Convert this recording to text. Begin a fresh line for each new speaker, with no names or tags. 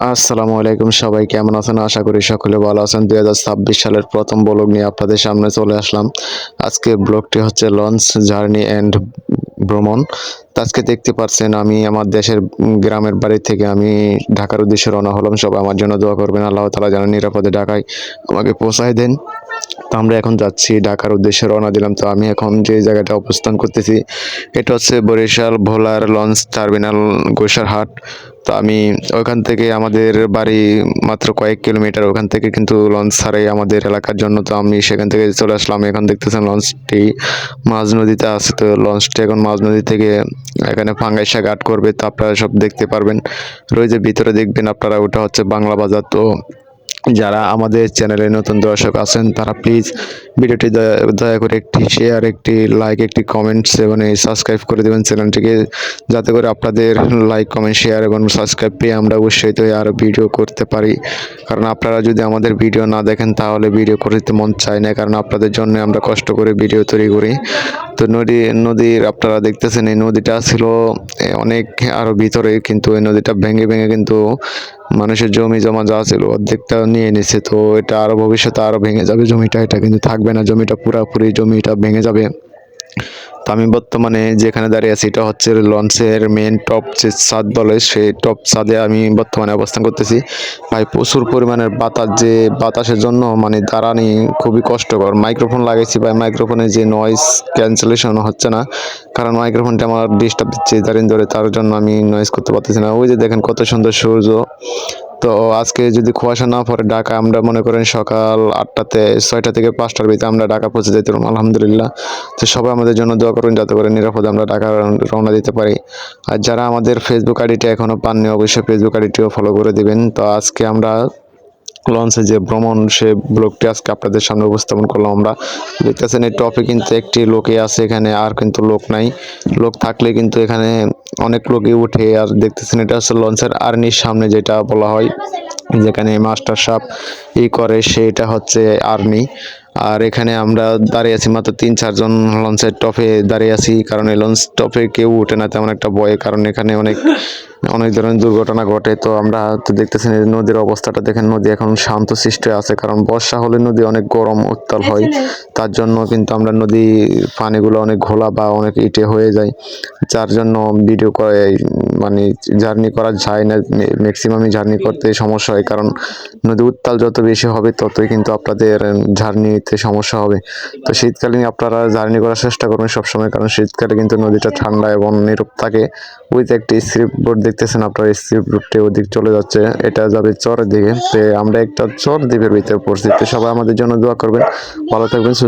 আসসালামু আলাইকুম সবাই, কেমন আছেন? আশা করি সকলে ভালো আছেন। দুই হাজার ছাব্বিশ সালের প্রথম ব্লগ নিয়ে আপনাদের সামনে চলে আসলাম। আজকে ব্লগটি হচ্ছে লঞ্চ জার্নি অ্যান্ড ভ্রমণ। আজকে দেখতে পাচ্ছেন, আমি আমার দেশের গ্রামের বাড়ি থেকে আমি ঢাকার উদ্দেশ্যে রওনা হলাম। সবাই আমার জন্য দোয়া করবেন। আল্লাহ তালা যেন নিরাপদে ঢাকায় আমাকে পৌঁছায় দেন। তো আমরা এখন যাচ্ছি ঢাকার উদ্দেশ্যে রওনা দিলাম। তো আমি এখন যে জায়গাটা অবস্থান করতেছি, এটা হচ্ছে বরিশাল ভোলার লঞ্চ টার্মিনাল গোসারহাট। তো আমি ওইখান থেকে আমাদের বাড়ি মাত্র কয়েক কিলোমিটার ওখান থেকে কিন্তু লঞ্চ ছাড়াই আমাদের এলাকার জন্য। তো আমি সেখান থেকে চলে আসলাম। এখন দেখতেছেন লঞ্চটি মাঝ নদীতে আছে। তো লঞ্চটি এখন মাঝ নদী থেকে এখানে ফাঙ্গাইসা ঘাট করবে। তো আপনারা সব দেখতে পারবেন। রয়েছে ভিতরে দেখবেন আপনারা, ওটা হচ্ছে বাংলা বাজার। তো যারা আমাদের চ্যানেলে নতুন দর্শক আছেন, তারা প্লিজ ভিডিওটি দয়া করে একটি শেয়ার একটি লাইক একটি কমেন্টস এবং সাবস্ক্রাইব করে দেবেন চ্যানেলটিকে যাতে করে আপনাদের লাইক কমেন্ট শেয়ার এবং সাবস্ক্রাইব পেয়ে আমরা উৎসাহিত হয়ে আরও ভিডিও করতে পারি। কারণ আপনারা যদি আমাদের ভিডিও না দেখেন, তাহলে ভিডিও করতে মন চায় না। কারণ আপনাদের জন্য আমরা কষ্ট করে ভিডিও তৈরি করি। তো নদী, নদীর আপনারা দেখতেছেন, এই নদীটা ছিল অনেক আরও ভিতরে, কিন্তু এই নদীটা ভেঙে ভেঙে কিন্তু মানুষের জমি জমা যা ছিল। অর্ধেকটা নিয়ে নিছে তো এটা আরও ভবিষ্যতে আরও ভেঙে যাবে জমিটা। এটা কিন্তু থাকবে না, জমিটা পুরাপুরি জমিটা ভেঙে যাবে। তো আমি বর্তমানে যেখানে দাঁড়িয়ে আছি, এটা হচ্ছে লঞ্চের মেন টপ যে ছাদ বলে, সেই টপ ছাদে আমি বর্তমানে অবস্থান করতেছি। ভাই, প্রচুর পরিমাণের বাতাস, যে বাতাসের জন্য মানে দাঁড়ানি খুবই কষ্টকর। মাইক্রোফোন লাগাইছি ভাই মাইক্রোফোনে যে নয়েজ ক্যান্সেলেশন হচ্ছে না, কারণ মাইক্রোফোনটা আমার ডিস্টার্ব দিচ্ছে দাঁড়িয়ে ধরে, তার জন্য আমি নয়েজ করতে পারতেছি না। ওই যে দেখেন কত সুন্দর সূর্য তো আজকে যদি কুয়াশা না পড়ে ঢাকা, আমরা মনে করেন সকাল আটটাতে, ছয়টা থেকে পাঁচটার ভিতরে আমরা ঢাকা পৌঁছে যেতে পারব, আলহামদুলিল্লাহ। তো সবাই আমাদের জন্য দোয়া করুন যাতে করে নিরাপদে আমরা ঢাকা রওনা দিতে পারি। আর যারা আমাদের ফেসবুক আইডিটা এখনও পাননি, অবশ্যই ফেসবুক আইডিটিও ফলো করে দিবেন। তো আজকে আমরা লঞ্চে যে ভ্রমণ, সে ব্লগটি আজকে আপনাদের সামনে উপস্থাপন করলাম আমরা। দেখতেছেন এই টপে কিন্তু একটি লোকই আছে এখানে, আর কিন্তু লোক নাই। লোক থাকলে কিন্তু এখানে অনেক লোকই উঠে, আর দেখতেছেন এটা হচ্ছে লঞ্চের আর্নির সামনে যেটা বলা হয়, যেখানে মাস্টার সাপ ই করে, সেটা হচ্ছে আর্নি। আর এখানে আমরা দাঁড়িয়ে আছি মাত্র তিন চারজন লঞ্চের টপে দাঁড়িয়ে আছি, কারণ এই লঞ্চ টপে কেউ উঠে না, তেমন একটা ভয়ে, কারণ এখানে অনেক অনেক ধরনের দুর্ঘটনা ঘটে। তো আমরা তো দেখতেছেন এই নদীর অবস্থাটা দেখেন নদী এখন শান্ত সৃষ্টি আছে কারণ বর্ষা হলে নদী অনেক গরম উত্তাল হয়। তার জন্য কিন্তু আমরা নদী পানিগুলো অনেক ঘোলা বা অনেক ইটে হয়ে যায়। যার জন্য ভিডিও করে মানে জার্নি করা যায় না ম্যাক্সিমামই জার্নি করতে সমস্যা হয়। কারণ নদী উত্তাল যত বেশি হবে ততই কিন্তু আপনাদের জার্নিতে সমস্যা হবে। তো শীতকালীন আপনারা জার্নি করার চেষ্টা করবেন সবসময় কারণ শীতকালে কিন্তু নদীটা ঠান্ডা এবং নিরূপ থাকে। উইথ একটি স্ক্রিপ্ট বোর্ড দেখতেছেন আপনার স্ক্রিপ্ট রুটটি ওদিক চলে যাচ্ছে, এটা যাবে চরের দিকে। তো আমরা একটা চর দ্বীপের ভিতরে পড়ছি। তো সবাই আমাদের জন্য দোয়া করবেন। ভালো থাকবেন, সুস্থ